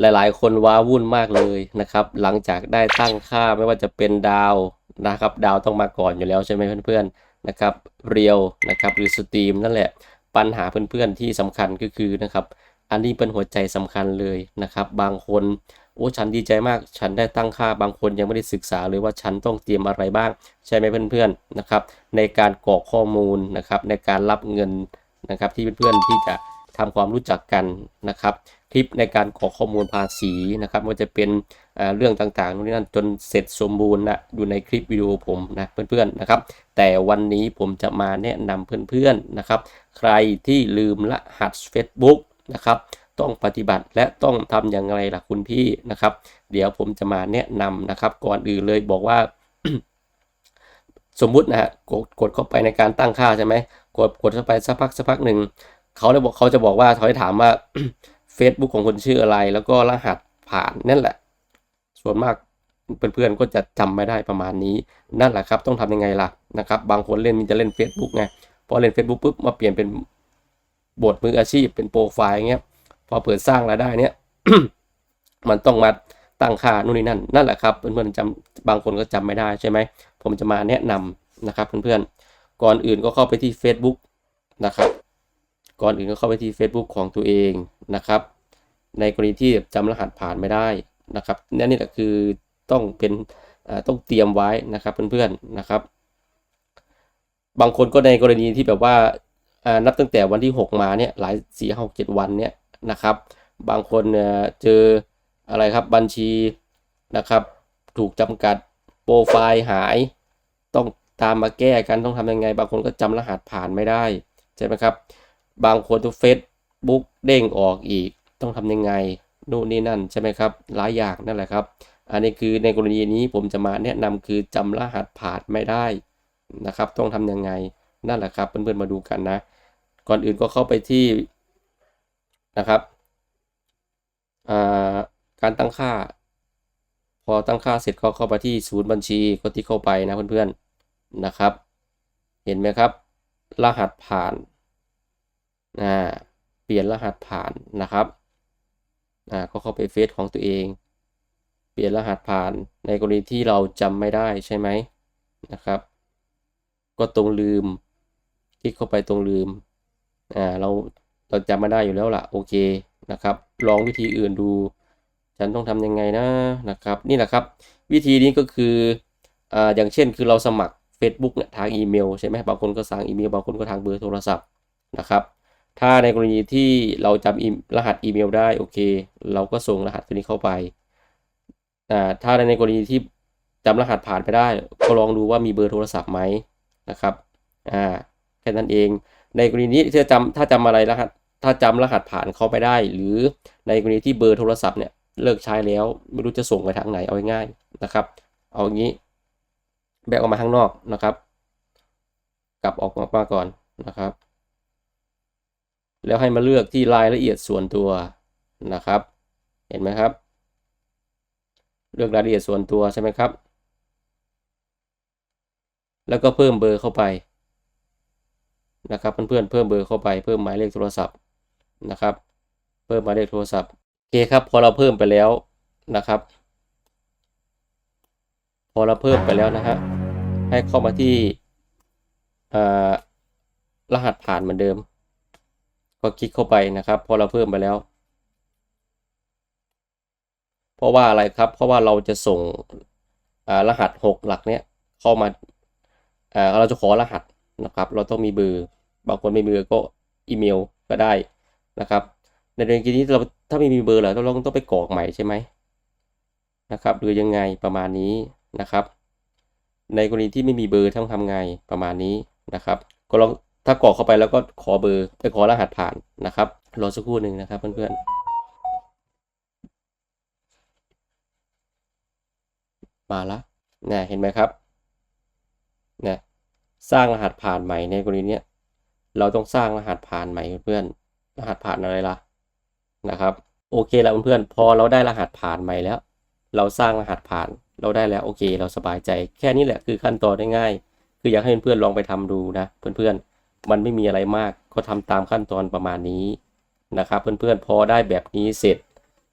หลายๆ คนว้าวุ่นมากเลยนะครับ หลังจากได้ตั้งค่าไม่ว่าจะเป็นดาวนะครับ ดาวต้องมาก่อนอยู่แล้วใช่ไหมเพื่อนๆนะครับเรียวนะครับหรือสตรีมนั่นแหละปัญหาเพื่อนๆที่สำคัญก็คือนะครับ อันนี้เป็นหัวใจสำคัญเลยนะครับ บางคนโอ้ฉันดีใจมาก ฉันได้ตั้งค่าบางคนยังไม่ได้ศึกษาเลยว่าฉันต้องเตรียมอะไรบ้าง ใช่ไหมเพื่อนๆนะครับ ในการกรอกข้อมูลนะครับ ในการรับเงินนะครับที่เพื่อนๆที่จะ ทำความรู้จักกันนะครับคลิปในการกรอข้อมูลภาษีนะครับว่าจะเป็นเรื่องต่างๆนู่นนี่นั่นจนเสร็จสมบูรณ์นะอยู่ในคลิปวิดีโอผมนะเพื่อนๆนะครับ แต่วันนี้ผมจะมาแนะนำเพื่อนๆนะครับ ใครที่ลืมรหัส Facebook นะครับต้องปฏิบัติและต้องทำอย่างไรล่ะคุณพี่นะครับ เดี๋ยวผมจะมาแนะนำนะครับ ก่อนอื่นเลยบอกว่า สมมุตินะฮะกดกดเข้าไปในการตั้งค่าใช่ไหมกดกดเข้าไปสักพักสักพักหนึ่ง เขาเลยบอกเขาจะบอกว่าเขาจะถามว่า Facebook ของคนชื่ออะไร แล้วก็รหัสผ่านนั่นแหละ ส่วนมากเพื่อนๆก็จะจำไม่ได้ประมาณนี้ นั่นแหละครับ ต้องทำยังไงล่ะนะครับ บางคนเล่นมันจะเล่น Facebook ไงพอเล่น Facebook ปุ๊บมาเปลี่ยนเป็นบทมืออาชีพเป็นโปรไฟล์เงี้ยพอเปิดสร้างรายได้เนี่ยมันต้องมาตั้งค่านู่นนี่นั่นนั่นแหละครับเพื่อนๆจำบางคนก็จำไม่ได้ใช่ไหมผมจะมาแนะนำนะครับเพื่อนๆก่อนอื่นก็เข้าไปที่ Facebook นะครับ ก่อนอื่นก็เข้าไปที่ Facebook ของตัวเองนะครับ ในกรณีที่จำรหัสผ่านไม่ได้นะครับนั่นนี่แหละคือต้องเป็นต้องเตรียมไว้นะครับเพื่อนๆนะครับ บางคนก็ในกรณีที่แบบว่านับตั้งแต่วันที่ 6 มาเนี่ยหลายสี่หกเจ็ดวันเนี่ยนะครับ บางคนเนี่ยเจออะไรครับบัญชีนะครับ ถูกจำกัดโปรไฟล์หายต้องตามมาแก้กันต้องทำยังไง บางคนก็จำรหัสผ่านไม่ได้ใช่ไหมครับ บางคนตัวเฟซบุ๊กเด้งออกอีก ต้องทำยังไงนู่นนี่นั่นใช่ไหมครับหลายอย่างนั่นแหละครับ อันนี้คือในกรณีนี้ผมจะมาแนะนำคือจำรหัสผ่านไม่ได้นะครับ ต้องทำยังไงนั่นแหละครับเพื่อนๆมาดูกันนะ ก่อนอื่นก็เข้าไปที่นะครับการตั้งค่า พอตั้งค่าเสร็จก็เข้าไปที่ศูนย์บัญชีก็ที่เข้าไปนะเพื่อนๆนะครับ เห็นไหมครับ รหัสผ่าน อ่าเปลี่ยนรหัสผ่านนะครับอ่าก็เข้าไปเฟซของตัวเอง เปลี่ยนรหัสผ่านในกรณีที่เราจำไม่ได้ใช่ไหมนะครับ ก็ตรงลืมคลิกเข้าไปตรงลืมอ่าเราเราจำไม่ได้อยู่แล้วล่ะโอเคนะครับ ลองวิธีอื่นดู ฉันต้องทำยังไงนะนะครับ นี่แหละครับ วิธีนี้ก็คืออ่าอย่างเช่นคือเราสมัคร Facebook เนี่ยทางอีเมลใช่ไหมบางคนก็สั่งอีเมลบางคนก็ทางเบอร์โทรศัพท์นะครับ ถ้าในกรณีที่เราจำรหัสอีเมลได้โอเค เราก็ส่งรหัสตัวนี้เข้าไปอ่ถ้าในกรณีที่จำรหัสผ่านไปได้ ก็ลองดูว่ามีเบอร์โทรศัพท์ไหมนะครับอ่าแค่นั้นเอง ในกรณีนี้ถ้าจำถ้าจำอะไรรหัส ถ้าจำรหัสผ่านเข้าไปได้ หรือในกรณีที่เบอร์โทรศัพท์เนี่ยเลิกใช้แล้วไม่รู้จะส่งไปทางไหนเอาง่ายๆนะครับ เอาอย่างนี้ แบกออกมาข้างนอกนะครับ กลับออกมาก่อนนะครับ แล้วให้มาเลือกที่รายละเอียดส่วนตัวนะครับ เห็นไหมครับ เลือกรายละเอียดส่วนตัวใช่ไหมครับ แล้วก็เพิ่มเบอร์เข้าไปนะครับเพื่อนๆเพิ่มเบอร์เข้าไปเพิ่มหมายเลขโทรศัพท์นะครับ เพิ่มหมายเลขโทรศัพท์โอเคครับพอเราเพิ่มไปแล้วนะครับ พอเราเพิ่มไปแล้วนะฮะให้เข้ามาที่รหัสผ่านเหมือนเดิม ก็คลิกเข้าไปนะครับพอเราเพิ่มไปแล้ว เพราะว่าอะไรครับ เพราะว่าเราจะส่งรหัส 6 หลักเนี้ยเข้ามาเราจะขอรหัสนะครับ เราต้องมีเบอร์บางคนไม่มีเบอร์ก็อีเมลก็ได้นะครับ ในเรื่องนี้เราถ้าไม่มีเบอร์เหรอเราต้องไปกรอกใหม่ใช่ไหมนะครับหรือยังไงประมาณนี้นะครับ ในกรณีที่ไม่มีเบอร์ต้องทำไงประมาณนี้นะครับ ก็ลอง ถ้ากรอกเข้าไปแล้วก็ขอเบอร์ไปขอรหัสผ่านนะครับรอสักครู่หนึ่งนะครับเพื่อนๆมาละเนี่ยเห็นไหมครับเนี่ยสร้างรหัสผ่านใหม่ในกรณีเนี้ยเราต้องสร้างรหัสผ่านใหม่เพื่อนรหัสผ่านอะไรล่ะนะครับ โอเคแล้วเพื่อนๆพอเราได้รหัสผ่านใหม่แล้ว เราสร้างรหัสผ่านเราได้แล้วโอเค เราสบายใจ แค่นี้แหละคือขั้นตอนง่ายๆคืออยากให้เพื่อนๆลองไปทำดูนะเพื่อนๆ มันไม่มีอะไรมาก ก็ทำตามขั้นตอนประมาณนี้นะครับ เพื่อนๆพอได้แบบนี้เสร็จ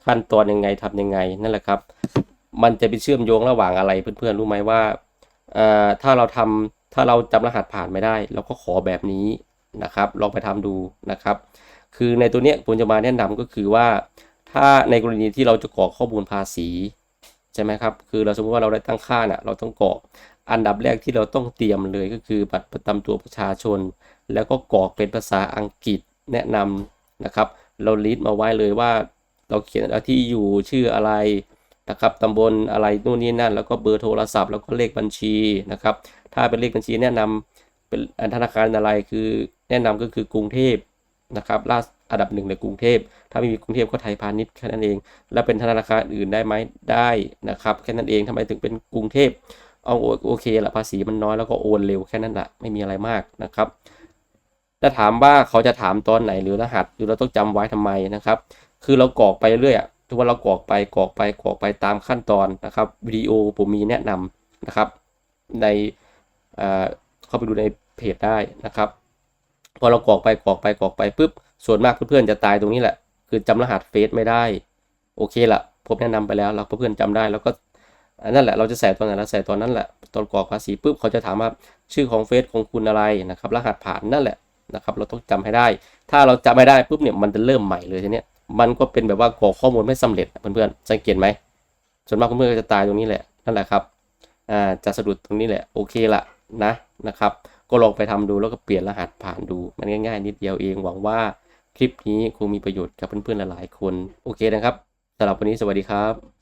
ขั้นตอนยังไงทำยังไงนั่นแหละครับ มันจะไปเชื่อมโยงระหว่างอะไรเพื่อนๆรู้ไหมว่าเอ่อถ้าเราทำถ้าเราจำรหัสผ่านไม่ได้เราก็ขอแบบนี้นะครับ ลองไปทำดูนะครับ คือในตัวเนี้ยผมจะมาแนะนำก็คือว่า ถ้าในกรณีที่เราจะกรอกข้อมูลภาษีใช่ไหมครับ คือเราสมมติว่าเราได้ตั้งค่าเนี่ยเราต้องกรอก อันดับแรกที่เราต้องเตรียมเลยก็คือบัตรประจำตัวประชาชน แล้วก็กรอกเป็นภาษาอังกฤษแนะนำนะครับ เราลิสต์มาไว้เลยว่า เราเขียนที่อยู่ชื่ออะไรนะครับตำบลอะไรนู่นนี่นั่น แล้วก็เบอร์โทรศัพท์ แล้วก็เลขบัญชีนะครับ ถ้าเป็นเลขบัญชีแนะนำเป็นธนาคารอะไรคือแนะนำก็คือกรุงเทพนะครับล่าสอันดับหนึ่งในกรุงเทพ ถ้าไม่มีกรุงเทพก็ไทยพาณิชย์แค่นั้นเอง แล้วเป็นธนาคารอื่นได้ไหมได้นะครับแค่นั้นเองทำไมถึงเป็นกรุงเทพ เอาโอโอเคละภาษีมันน้อยแล้วก็โอนเร็วแค่นั้นแหละไม่มีอะไรมากนะครับแต่ถามว่าเขาจะถามตอนไหนหรือรหัสหรือเราต้องจำไว้ทำไมนะครับ คือเรากรอกไปเรื่อยอะทุกวันเรากรอกไปกรอกไปกรอกไปตามขั้นตอนนะครับวิดีโอผมมีแนะนำนะครับ ในเข้าไปดูในเพจได้นะครับ พอเรากรอกไปกรอกไปกรอกไปปุ๊บส่วนมากเพื่อนๆจะตายตรงนี้แหละ คือจำรหัสเฟซไม่ได้ โอเคละผมแนะนำไปแล้วเราเพื่อนๆจำได้แล้วก็ อันนั่นแหละเราจะใส่ตอนไหนเราใส่ตอนนั้นแหละตอนกรอกภาษีปุ๊บเขาจะถามว่าชื่อของเฟซของคุณอะไรนะครับ รหัสผ่านนั่นแหละนะครับเราต้องจำให้ได้ ถ้าเราจำไม่ได้ปุ๊บเนี่ยมันจะเริ่มใหม่เลยทีเนี้ยมันก็เป็นแบบว่ากรอกข้อมูลไม่สำเร็จเพื่อนๆสังเกตไหมส่วนมากเพื่อนๆก็จะตายตรงนี้แหละนั่นแหละครับอ่าจะสะดุดตรงนี้แหละโอเคละนะนะครับ ก็ลองไปทำดูแล้วก็เปลี่ยนรหัสผ่านดูมันง่ายๆ นิดเดียวเองหวังว่าคลิปนี้คงมีประโยชน์กับเพื่อนๆหลายๆคนโอเคนะครับสำหรับวันนี้สวัสดีครับ